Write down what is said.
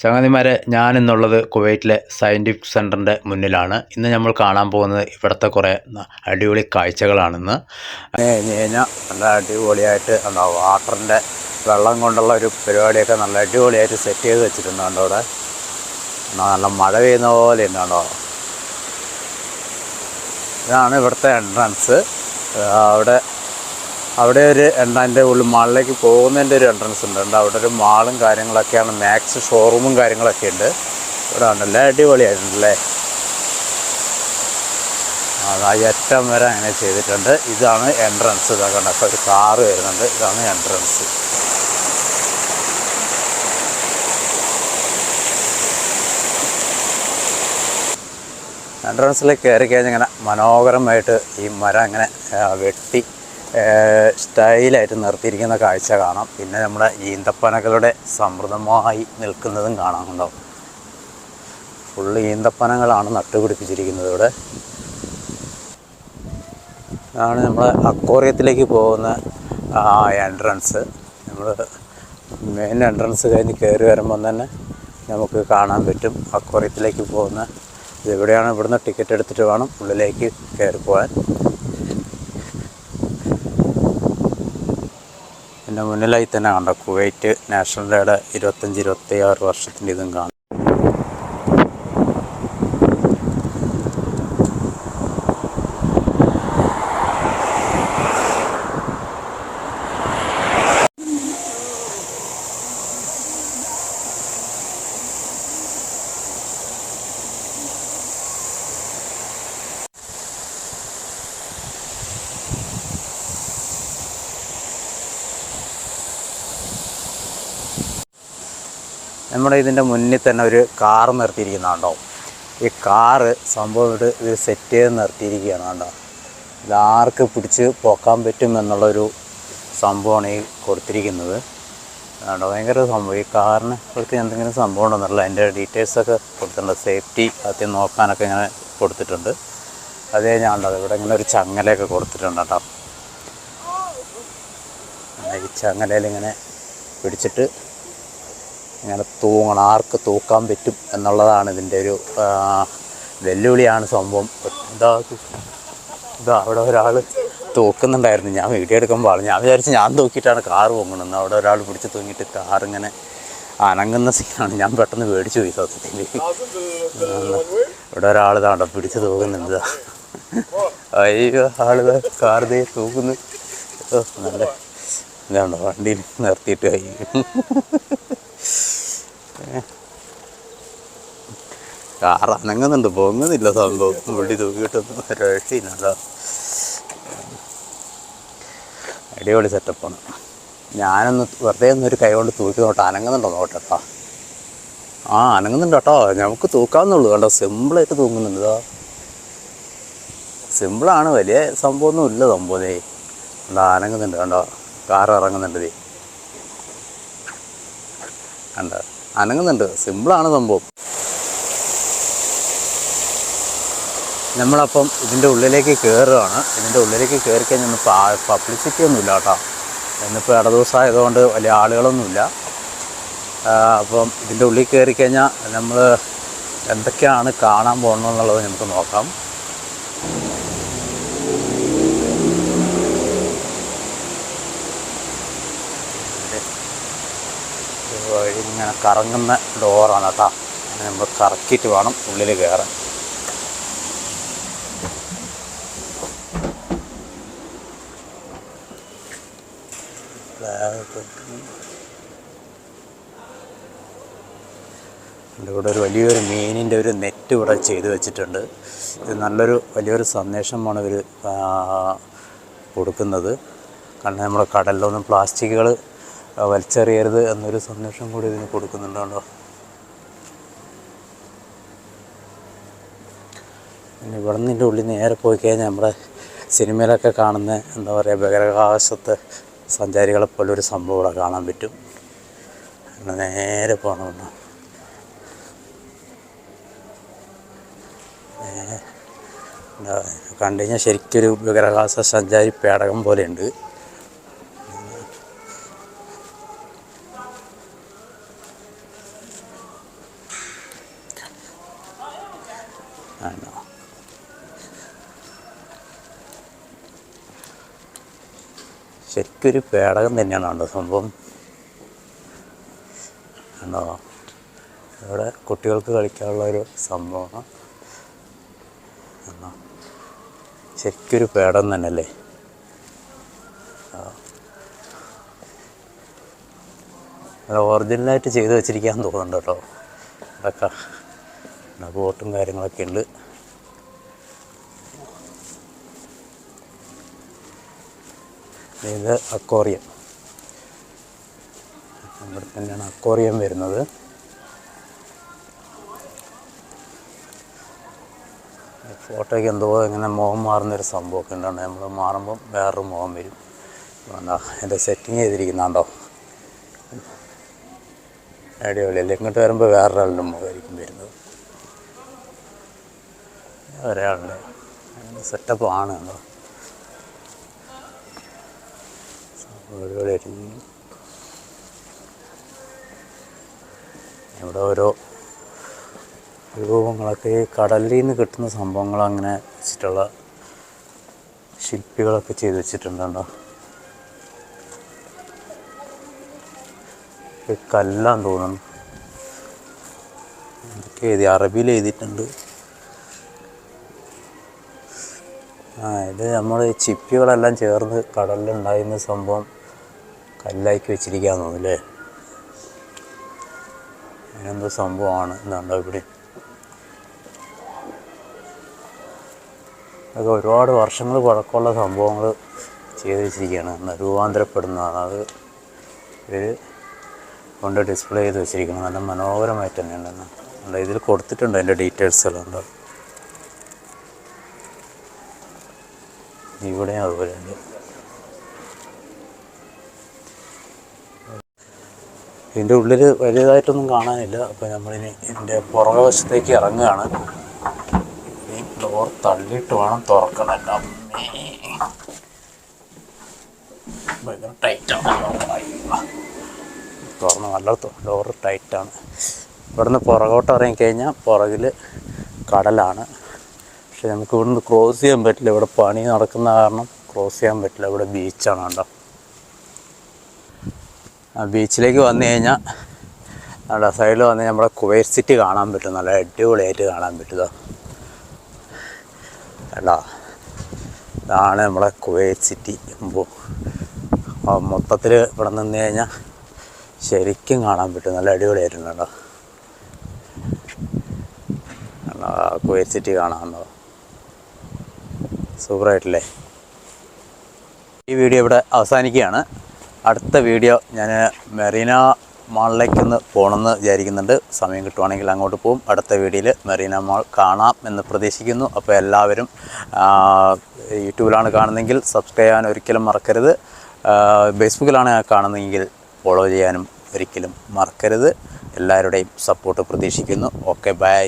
ചങ്ങാതിമാരെ ഞാൻ ഇന്നുള്ളത് കുവൈറ്റിലെ സയന്റിഫിക് സെന്ററിന്റെ മുന്നിലാണ്. ഇന്ന് നമ്മൾ കാണാൻ പോകുന്നത് ഇവിടുത്തെ കുറേ അടിപൊളി കാഴ്ചകളാണെന്ന്. കഴിഞ്ഞ് കഴിഞ്ഞാൽ നല്ല അടിപൊളിയായിട്ട് എന്താ വാട്ടറിന്റെ വെള്ളം കൊണ്ടുള്ള ഒരു പരിപാടിയൊക്കെ നല്ല അടിപൊളിയായിട്ട് സെറ്റ് ചെയ്ത് വെച്ചിട്ടുണ്ട് അവിടെ? നല്ല മഴ പെയ്യുന്ന പോലെ ഉണ്ടോ ഇതാണ് ഇവിടുത്തെ എൻട്രൻസ് അവിടെ അവിടെ ഒരു എന്റെ ഉള്ളിൽ മാളിലേക്ക് പോകുന്നതിന്റെ ഒരു എൻട്രൻസ് ഉണ്ട്. ഉണ്ട് അവിടെ ഒരു മാളും കാര്യങ്ങളൊക്കെയാണ്. മാക്സ് ഷോറൂമും കാര്യങ്ങളൊക്കെ ഉണ്ട്. ഇവിടെ ഉണ്ടല്ലേ അടിപൊളിയായിട്ടുണ്ടല്ലേ അറ്റം വരെ അങ്ങനെ ചെയ്തിട്ടുണ്ട്. ഇതാണ് എൻട്രൻസ് ഇതൊക്കെ ഉണ്ട് അപ്പോൾ ഒരു കാറ് വരുന്നുണ്ട്. ഇതാണ് എൻട്രൻസ് എൻട്രൻസിലേക്ക് കയറി കഴിഞ്ഞാൽ ഇങ്ങനെ മനോഹരമായിട്ട് ഈ മരം അങ്ങനെ വെട്ടി സ്റ്റൈലായിട്ട് നിർത്തിയിരിക്കുന്ന കാഴ്ച കാണാം. പിന്നെ നമ്മുടെ ഈന്തപ്പനകളുടെ സമൃദ്ധമായി നിൽക്കുന്നതും കാണാനുണ്ടാവും ഫുള്ള് ഈന്തപ്പനകളാണ് നട്ടുപിടിപ്പിച്ചിരിക്കുന്നത് ഇവിടെ. ഇതാണ് നമ്മൾ അക്വോറിയത്തിലേക്ക് പോകുന്ന ആ എൻട്രൻസ് നമ്മൾ മെയിൻ എൻട്രൻസ് കഴിഞ്ഞ് കയറി വരുമ്പം തന്നെ നമുക്ക് കാണാൻ പറ്റും അക്വോറിയത്തിലേക്ക് പോകുന്ന. ഇതെവിടെയാണ് ഇവിടുന്ന് ടിക്കറ്റ് എടുത്തിട്ട് വേണം ഉള്ളിലേക്ക് കയറി പോകാൻ. പിന്നെ മുന്നിലായി തന്നെ കണ്ട കുവൈറ്റ് നാഷണൽ ഡേയുടെ ഇരുപത്തഞ്ച് ഇരുപത്തി ആറ് വർഷത്തിന്റെ ഇതും കാണാം. നമ്മുടെ ഇതിന്റെ മുന്നിൽ തന്നെ ഒരു കാർ നിർത്തിയിരിക്കുന്നുണ്ടോ ഈ കാറ് സംഭവമായിട്ട് ഇത് സെറ്റ് ചെയ്ത് നിർത്തിയിരിക്കുകയാണ് കണ്ടോ? ഇതാർക്ക് പിടിച്ച് പോക്കാൻ പറ്റും എന്നുള്ളൊരു സംഭവമാണ് ഈ കൊടുത്തിരിക്കുന്നത്. കണ്ടോ? ഭയങ്കര സംഭവം. ഈ കാറിനെ കുറിച്ച് എന്തെങ്കിലും സംഭവം ഉണ്ടെന്നുള്ള അതിന്റെ ഡീറ്റെയിൽസൊക്കെ കൊടുത്തിട്ടുണ്ട്. സേഫ്റ്റി അത്യം നോക്കാനൊക്കെ ഇങ്ങനെ കൊടുത്തിട്ടുണ്ട്. അത് കഴിഞ്ഞാൽ കണ്ടോ ഇവിടെ ഇങ്ങനെ ഒരു ചങ്ങലയൊക്കെ കൊടുത്തിട്ടുണ്ട് കേട്ടോ. ഈ ചങ്ങലയിൽ ഇങ്ങനെ പിടിച്ചിട്ട് ഇങ്ങനെ തൂങ്ങണം ആർക്ക് തൂക്കാൻ പറ്റും എന്നുള്ളതാണ് ഇതിന്റെ ഒരു വെല്ലുവിളിയാണ് സംഭവം. എന്താ ഇതാ? അവിടെ ഒരാൾ തൂക്കുന്നുണ്ടായിരുന്നു. ഞാൻ വീഡിയോ എടുക്കുമ്പോൾ ഞാൻ വിചാരിച്ച് ഞാൻ തൂക്കിയിട്ടാണ് കാറ് പൊങ്ങണമെന്ന് അവിടെ ഒരാൾ പിടിച്ച് തൂങ്ങിയിട്ട് കാറിങ്ങനെ അനങ്ങുന്ന സീനാണ് ഞാൻ പെട്ടെന്ന് മേടിച്ചു പോയി സത്യത്തിൽ ഇവിടെ ഒരാൾ താണ്ട പിടിച്ച് തൂക്കുന്നുണ്ട്. അയ്യോ ആൾ കാർ ദേ തൂക്കുന്നു. നല്ല ഇതാണ്ടോ വണ്ടിയിൽ നിർത്തിയിട്ട് കൈ കാർ അനങ്ങുന്നുണ്ട് പൊങ്ങുന്നില്ല സംഭവം. വണ്ടി തൂക്കിയിട്ടൊന്നും രക്ഷയില്ല അടിപൊളി സെറ്റപ്പാണ് ഞാനൊന്ന് വെറുതെ ഒന്ന് ഒരു കൈ കൊണ്ട് തൂക്കി നോട്ടെ അനങ്ങുന്നുണ്ടോ നോട്ടെട്ടാ ആ അനങ്ങുന്നുണ്ട് കേട്ടോ നമുക്ക് തൂക്കാവുന്നുള്ളൂ കേട്ടോ സിമ്പിളായിട്ട് തൂങ്ങുന്നുണ്ട് സിമ്പിളാണ്. വലിയ സംഭവമൊന്നും ഇല്ല സംഭവം കണ്ടോ? അനങ്ങുന്നുണ്ട് കണ്ടോ? കാർ ഇറങ്ങുന്നുണ്ട് ദേ. കണ്ടോ? അനങ്ങുന്നുണ്ട്. സിമ്പിളാണ് സംഭവം. നമ്മളപ്പം ഇതിന്റെ ഉള്ളിലേക്ക് കയറുകയാണ് ഇതിന്റെ ഉള്ളിലേക്ക് കയറി കഴിഞ്ഞാൽ പബ്ലിസിറ്റി ഒന്നുമില്ല കേട്ടോ. ഇന്നിപ്പോൾ ഇട ദിവസമായതുകൊണ്ട് വലിയ ആളുകളൊന്നുമില്ല. അപ്പം ഇതിന്റെ ഉള്ളിൽ കയറി കഴിഞ്ഞാൽ നമ്മൾ എന്തൊക്കെയാണ് കാണാൻ പോകുന്നതെന്നുള്ളത് നമുക്ക് നോക്കാം. ഇങ്ങനെ കറങ്ങുന്ന ഡോറാണ് കേട്ടോ. നമ്മൾ കറക്കിയിട്ട് വേണം ഉള്ളിൽ കയറാൻ. ഇവിടെ ഒരു വലിയൊരു മീനിന്റെ ഒരു നെറ്റ് ഇവിടെ ചെയ്ത് വെച്ചിട്ടുണ്ട്. ഇത് നല്ലൊരു വലിയൊരു സന്ദേശമാണ് ഇവർ കൊടുക്കുന്നത്. കാരണം നമ്മുടെ കടലിലൊന്നും പ്ലാസ്റ്റിക്കുകൾ വലിച്ചെറിയരുത് എന്നൊരു സന്ദേശം കൂടി ഇതിന് കൊടുക്കുന്നുണ്ടോ പിന്നെ ഇവിടെ നിന്നിന്റെ ഉള്ളിൽ നേരെ പോയി കഴിഞ്ഞാൽ നമ്മുടെ സിനിമയിലൊക്കെ കാണുന്ന എന്താ പറയുക ബഹിരാകാശത്ത് സഞ്ചാരികളെ പോലെ ഒരു സംഭവം ഇവിടെ കാണാൻ പറ്റും. നേരെ പോകണം കണ്ടു കഴിഞ്ഞാൽ ശരിക്കൊരു ബഹിരാകാശ സഞ്ചാരി പേടകം പോലെയുണ്ട്. ശരിക്കൊരു പേടകം തന്നെയാണ് കണ്ടോ സംഭവം കണ്ടോ ഇവിടെ കുട്ടികൾക്ക് കളിക്കാനുള്ള ഒരു സംഭവമാണ്. ശരിക്കൊരു പേടം തന്നെയല്ലേ? ഒറിജിനലായിട്ട് ചെയ്ത് വെച്ചിരിക്കാൻ തോന്നുന്നുണ്ട് കേട്ടോ. അതൊക്കെ ബോട്ടും കാര്യങ്ങളൊക്കെ ഉണ്ട്. ഇത് അക്വോറിയം. ഇവിടെ തന്നെയാണ് അക്വോറിയം വരുന്നത്. ഫോട്ടോയ്ക്ക് എന്തോ ഇങ്ങനെ മുഖം മാറുന്നൊരു സംഭവമൊക്കെ ഉണ്ടാണ് നമ്മൾ മാറുമ്പം വേറൊരു മുഖം വരും. എന്താ എന്റെ സെറ്റിങ് ചെയ്തിരിക്കുന്നുണ്ടോ? അടിപൊളിയല്ലേ. ഇങ്ങോട്ട് വരുമ്പോൾ വേറൊരാളുടെ മുഖമായിരിക്കും വരുന്നത്. ഒരാളുടെ സെറ്റപ്പ് ആണ് കേട്ടോ. അടിപൊളിയായിരിക്കും ഇവിടെ ഓരോ രൂപങ്ങളൊക്കെ ഈ കടലിൽ നിന്ന് കിട്ടുന്ന സംഭവങ്ങൾ അങ്ങനെ വെച്ചിട്ടുള്ള ശില്പികളൊക്കെ ചെയ്തു വെച്ചിട്ടുണ്ടോ കല്ലാൻ തോന്നുന്നു. എന്തൊക്കെ എഴുതി അറബിയിൽ എഴുതിയിട്ടുണ്ട്. ആ ഇത് നമ്മൾ ചിപ്പികളെല്ലാം ചേർന്ന് കടലിലുണ്ടായിരുന്ന സംഭവം കല്ലാക്കി വെച്ചിരിക്കാന്ന് തോന്നുന്നു അല്ലേ? അങ്ങനെന്തോ സംഭവമാണ് എന്താണ്ടോ ഇവിടെ. അതൊക്കെ ഒരുപാട് വർഷങ്ങൾ പഴക്കമുള്ള സംഭവങ്ങൾ ചെയ്ത് വെച്ചിരിക്കുകയാണ്. രൂപാന്തരപ്പെടുന്നതാണ്. അത് ഇവർ കൊണ്ട് ഡിസ്പ്ലേ ചെയ്ത് വെച്ചിരിക്കുന്നത്. നല്ല മനോഹരമായിട്ട് തന്നെയാണ്. ഉണ്ടെന്ന് അല്ല ഇതിൽ കൊടുത്തിട്ടുണ്ട് അതിന്റെ ഡീറ്റെയിൽസുകളുണ്ട് ഇവിടെയും അതുപോലെ ഉണ്ട് ഇതിന്റെ ഉള്ളിൽ വലിയതായിട്ടൊന്നും കാണാനില്ല. അപ്പോൾ നമ്മളിനി ഇതിന്റെ പുറകുവശത്തേക്ക് ഇറങ്ങുകയാണ്. ഈ ഡോർ തള്ളിയിട്ട് വേണം തുറക്കണം എന്റെ അമ്മേ. ഭയങ്കര ടൈറ്റാണ് തുറന്ന് നല്ല ഡോർ ടൈറ്റാണ് ഇവിടുന്ന് പുറകോട്ട് ഇറങ്ങിക്കഴിഞ്ഞാൽ പുറകിൽ കടലാണ്. പക്ഷെ നമുക്ക് ഇവിടുന്ന് ക്രോസ് ചെയ്യാൻ പറ്റില്ല. ഇവിടെ പണി നടക്കുന്ന കാരണം ക്രോസ് ചെയ്യാൻ പറ്റില്ല. ഇവിടെ ബീച്ചാണ് കണ്ടോ. ആ ബീച്ചിലേക്ക് വന്നു കഴിഞ്ഞാൽ നമ്മുടെ സൈഡിൽ വന്ന് നമ്മുടെ കുവൈറ്റ് സിറ്റി കാണാൻ പറ്റും. നല്ല അടിപൊളിയായിട്ട് കാണാൻ പറ്റുക കേട്ടോ ഇതാണ് നമ്മുടെ കുവൈറ്റ് സിറ്റി മൊത്തത്തിൽ ഇവിടെ നിന്ന് കഴിഞ്ഞാൽ ശരിക്കും കാണാൻ പറ്റും. നല്ല അടിപൊളിയായിട്ടുണ്ട് കേട്ടോ. കുവൈറ്റ് സിറ്റി കാണാമെന്നോ സൂപ്പറായിട്ടില്ലേ? ഈ വീഡിയോ ഇവിടെ അവസാനിക്കുകയാണ്. അടുത്ത വീഡിയോ ഞാൻ മെറീന മാളിലേക്കൊന്ന് പോകണമെന്ന് വിചാരിക്കുന്നുണ്ട്. സമയം കിട്ടുവാണെങ്കിൽ അങ്ങോട്ട് പോകും അടുത്ത വീഡിയോയിൽ മെറീന മാൾ കാണാം എന്ന് പ്രതീക്ഷിക്കുന്നു. അപ്പോൾ എല്ലാവരും യൂട്യൂബിലാണ് കാണുന്നതെങ്കിൽ സബ്സ്ക്രൈബ് ചെയ്യാൻ ഒരിക്കലും മറക്കരുത്. ഫേസ്ബുക്കിലാണ് കാണുന്നതെങ്കിൽ ഫോളോ ചെയ്യാനും ഒരിക്കലും മറക്കരുത്. എല്ലാവരുടെയും സപ്പോർട്ട് പ്രതീക്ഷിക്കുന്നു. Okay bye